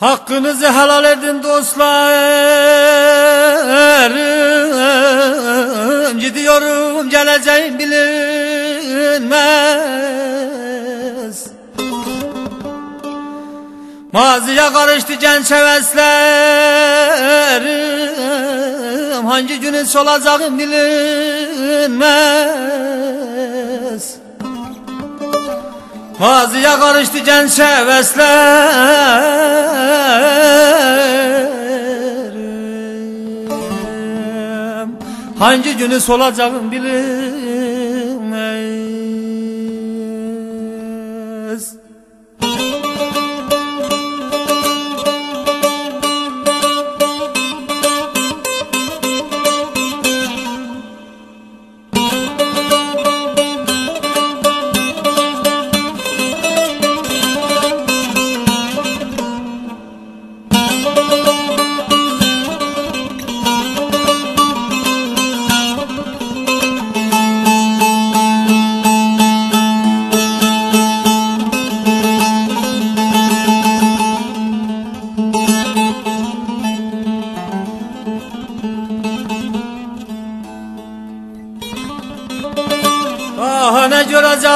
Hakkınızı helal edin dostlarım Gidiyorum geleceğim bilinmez. Maziye karıştı genç heveslerim. Hangi günün solacağım bilinmez Maziye karıştı genç heveslerim Hangi günü solacağım bilinmez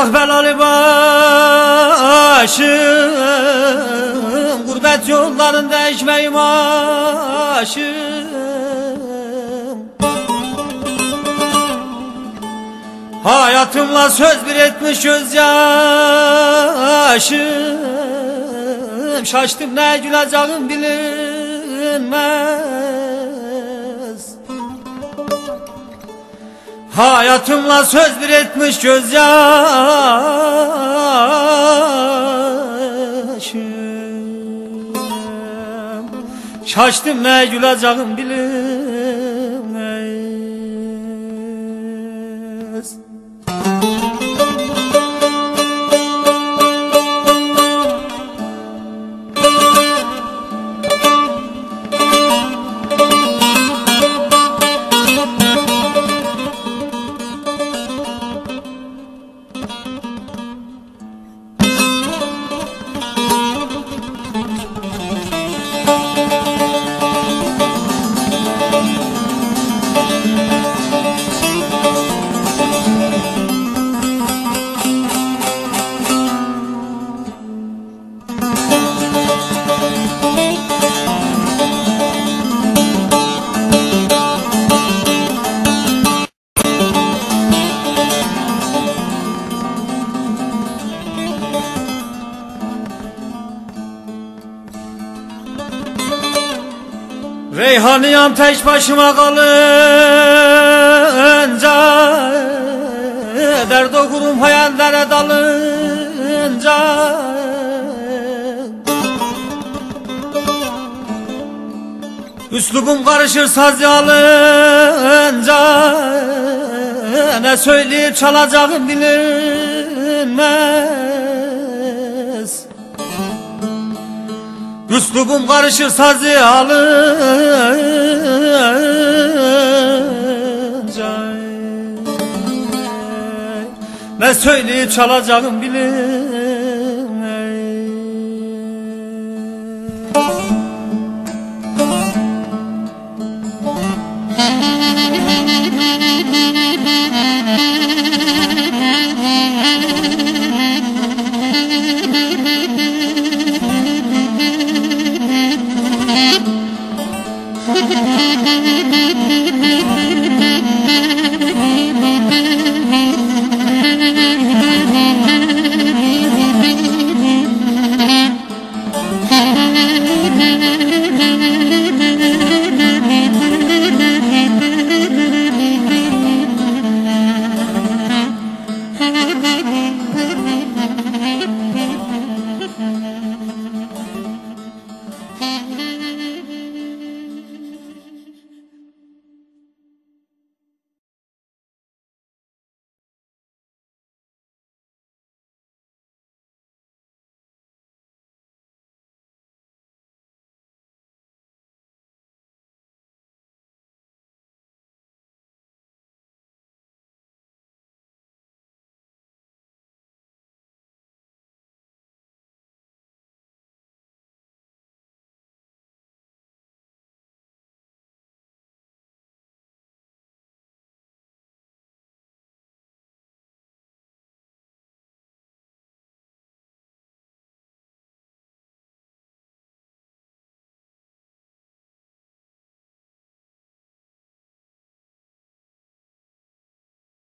görecek belalı başım Gurbet yollarında ekmeğim aşım Hayatımla söz bir etmiş gözyaşım Şaştım ne güleceğim bilinmez Hayatımla söz bir etmiş gözyaşım. Şaştım ne güleceğim bilinmez Reyhaniyam tek başıma kalınca Dert okurum hayallere dalınca Üslubum karışır saz alınca Ne söyleyip çalacağım bilinmez Üslubum karışır sazı alınca Ne söyleyip çalacağım Thank you. Mm-hmm.